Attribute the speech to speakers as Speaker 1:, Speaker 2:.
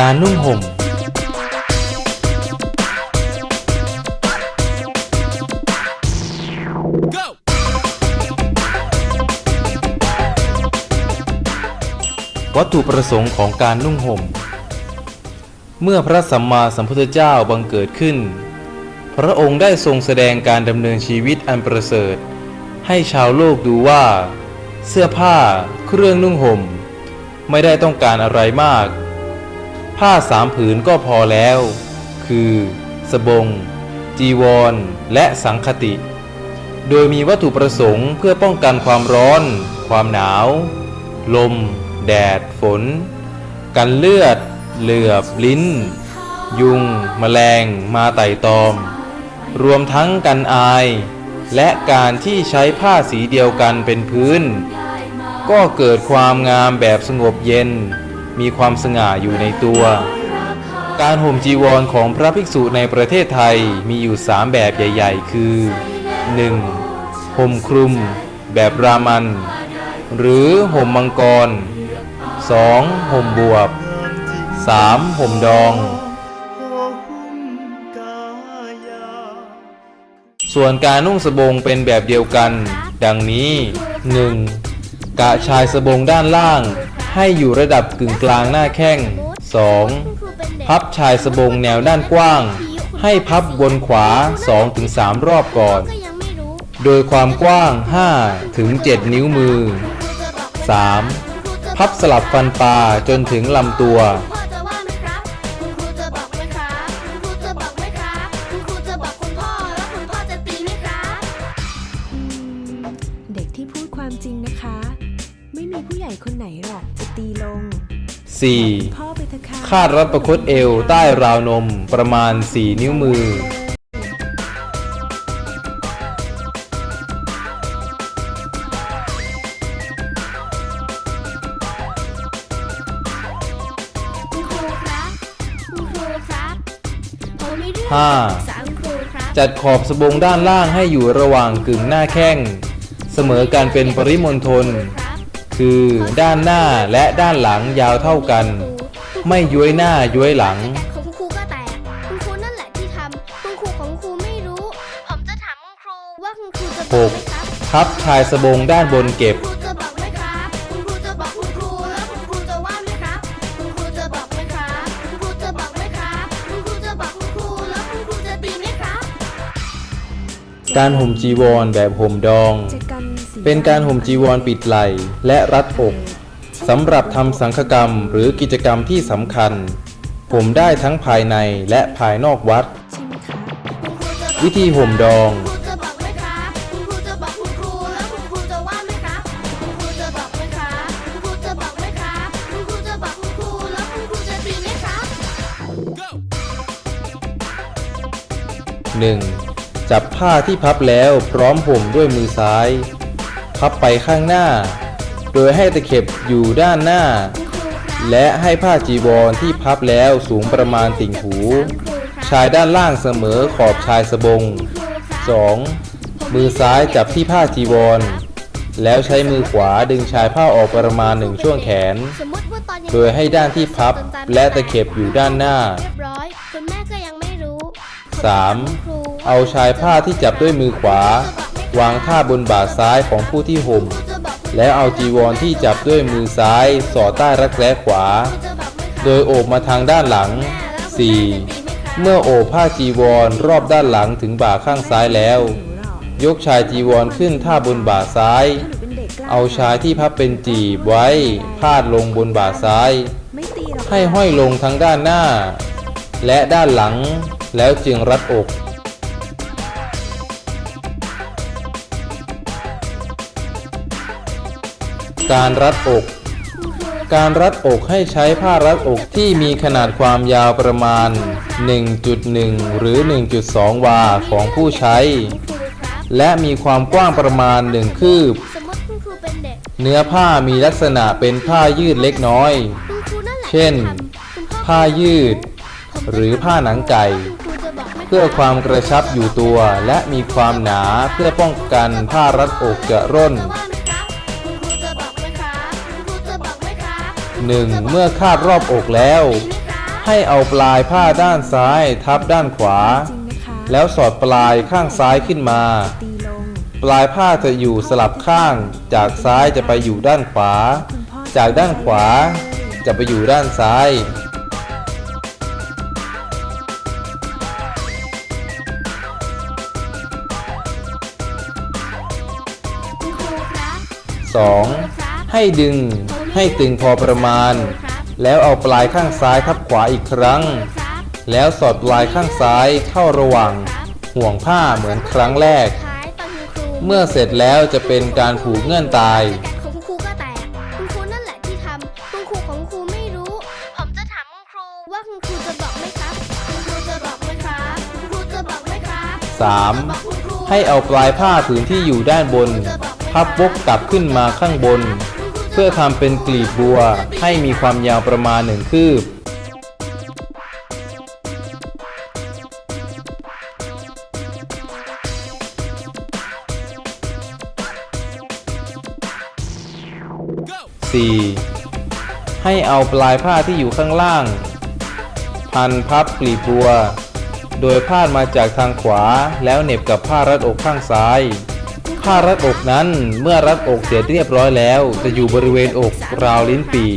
Speaker 1: การนุ่งห่ม วัตถุประสงค์ของการนุ่งห่ม เมื่อพระสัมมาสัมพุทธเจ้าบังเกิดขึ้น พระองค์ได้ทรงแสดงการดำเนินชีวิตอันประเสริฐ ให้ชาวโลกดูว่า เสื้อผ้า เครื่องนุ่งห่ม ไม่ได้ต้องการอะไรมาก ผ้าสามผืนก็พอแล้ว คือสบง จีวร และสังคติ โดยมีวัตถุประสงค์เพื่อป้องกันความร้อน ความหนาว ลม แดด ฝน กันเลือด เหลือบ ลิ้น ยุงแมลง มาไต่ตอม รวมทั้งกันอาย และการที่ใช้ผ้าสีเดียวกันเป็นพื้น ก็เกิดความงามแบบสงบเย็น มีความสง่าอยู่ในตัว การห่มจีวรของพระภิกษุในประเทศไทยมีอยู่สามแบบใหญ่ ๆ คือ 1. ห่มคลุม แบบรามัน หรือห่มมังกร 2. ห่มบวบ 3. ห่มดอง ส่วนการนุ่งสบงเป็นแบบเดียวกัน ดังนี้ 1. กะชายสบงด้านล่าง ให้อยู่ระดับกึ่งกลางหน้าแข้ง 2. พับชายสะบงแนวด้านกว้าง ให้พับบนขวา 2-3 รอบก่อน
Speaker 2: ก็ยังไม่รู้
Speaker 1: โดยความกว้าง 5-7 นิ้วมือ 3. พับสลับฟันปลาจนถึงลำตัว
Speaker 3: เด็กที่พูดความจริงนะคะ ไม่มีผู้ใหญ่คนไหนหรอก ตีลง
Speaker 1: 4.
Speaker 3: พ่อไปเถอะค่ะ
Speaker 1: คาดรัดประคตเอวใต้ราวนมประมาณ 4 นิ้วมือ
Speaker 2: คุณครูครับคุณครูครับผมมีเรื่อง
Speaker 1: ห้า
Speaker 2: จะปรึกษาคุณครูครับ
Speaker 1: จัดขอบสบงด้านล่างให้อยู่ระหว่างกึ่งหน้าแข้ง เสมอการเป็นปริมณฑล
Speaker 2: ครับ
Speaker 1: คือด้านหน้าและด้านหลังยาวเท่ากัน ไม่ย้วยหน้าย้วยหลัง
Speaker 2: ของคุณครูก็แตกคุณครูนั่นแหละที่ทำคุณครูของคุณครูไม่รู้ ผมจะถามคุณครูว่าคุณครูจะบอกไหมครับ
Speaker 1: 6. พับชายสบงด้านบนเก็บ
Speaker 2: คุณครูจะบอกไหมครับคุณครูจะบอกคุณครูแล้วคุณครูจะว่าไหมครับคุณครูจะบอกไหมครับคุณครูจะบอกไหมครับคุณครูจะบอกคุณครูแล้วคุณครูจะตีไหมครับ
Speaker 1: การห่มจีวรแบบห่มดอง
Speaker 3: จะกัน สี
Speaker 1: เป็นการห่มจีวรปิดไหล่และรัดอกสำหรับทำสังฆกรรมหรือกิจกรรมที่สำคัญห่มได้ทั้งภายในและภายนอกวัด
Speaker 3: ใช่ไหมคะ
Speaker 2: คุณครูจะบอก
Speaker 1: วิธีห่มดอง
Speaker 2: คุณครูจะบอกไหมครับคุณครูจะบอกคุณครู แล้วคุณครูจะว่าไหมครับคุณครูจะบอกไหมครับคุณครูจะบอกไหมครับคุณครูจะบอกคุณครูแล้วคุณครูจะตีไหมครับ
Speaker 1: 1. จับผ้าที่พับแล้วพร้อมห่มด้วยมือซ้าย พับไปข้างหน้า โดยให้ตะเข็บอยู่ด้านหน้า และให้ผ้าจีวรที่พับแล้วสูงประมาณติ่งหู ชายด้านล่างเสมอขอบชายสบง 2. มือซ้ายจับที่ผ้าจีวร แล้วใช้มือขวาดึงชายผ้าออกประมาณหนึ่งช่วงแขน โดยให้ด้านที่พับและตะเข็บอยู่ด้านหน้า
Speaker 2: เรียบร้อยคุณแม่ก็ยังไม่รู้
Speaker 1: 3. เอาชายผ้าที่จับด้วยมือขวา วางท่าบนบ่าซ้ายของผู้ที่ห่ม แล้วเอาจีวรที่จับด้วยมือซ้าย สอดใต้รักแร้ขวา โดยโอบมาทางด้านหลัง 4. เมื่อโอบผ้าจีวรรอบด้านหลังถึงบ่าข้างซ้ายแล้ว ยกชายจีวรขึ้นท่าบนบ่าซ้าย
Speaker 3: เอา
Speaker 1: ชายที่พับเป็นจีบไว้พาดลงบนบ่าซ้าย ให้ห้อยลงทั้งด้านหน้า และด้านหลัง แล้วจึงรัดอก การรัดอก การรัดอกให้ใช้ผ้ารัดอกที่มีขนาดความยาวประมาณ 1.1 หรือ 1.2 วาของผู้ใช้ และมีความกว้างประมาณ 1 คืบ
Speaker 2: สมมติคุณครูเนื้
Speaker 1: อผ้ามีลักษณะเป็นผ้ายืดเล็กน้อย เช่น ผ้ายืด หรือผ้าหนังไก่เพื่อความกระชับอยู่ตัวและมีความหนาเพื่อป้องกันผ้ารัดอกจะร่น 1. เมื่อคาดรอบอกแล้ว ให้เอาปลายผ้าด้านซ้ายทับด้านขวา แล้วสอดปลายข้างซ้ายขึ้นมา ปลายผ้าจะอยู่สลับข้าง จากซ้ายจะไปอยู่ด้านขวา จากด้านขวาจะไปอยู่ด้านซ้าย
Speaker 2: คุณครูครับ
Speaker 1: 2. ให้ดึง ให้ตึงพอประมาณ แล้วเอาปลายข้างซ้ายทับขวาอีกครั้ง
Speaker 2: ครับ
Speaker 1: แล้วสอดปลายข้างซ้ายเข้าระหว่างห่วงผ้าเหมือนครั้งแรก
Speaker 2: ท้ายตอนคุณครู
Speaker 1: เมื่อเสร็จแล้วจะเป็นการผูกเงื่อนตาย
Speaker 2: แต่ของคุณครูก็แตกคุณครูนั่นแหละที่ทำคุณครูของคุณครูไม่รู้ ผมจะถามคุณครูว่าคุณครูจะบอกไหมครับคุณครูจะบอกไหมครับคุณครูจะบอกไหมครับ
Speaker 1: 3. ให้เอาปลายผ้าผืนที่อยู่ด้านบน พับวกกลับขึ้นมาข้างบน เพื่อทำเป็นกลีบบัวให้มีความยาวประมาณหนึ่งคืบ 4. ให้เอาปลายผ้าที่อยู่ข้างล่าง พันพับกลีบบัว โดยพาดมาจากทางขวาแล้วเหน็บกับผ้ารัดอกข้างซ้าย ผ้ารัดอกนั้นเมื่อรัดอกเสร็จเรียบร้อยแล้ว จะอยู่บริเวณอกราวลิ้นปี่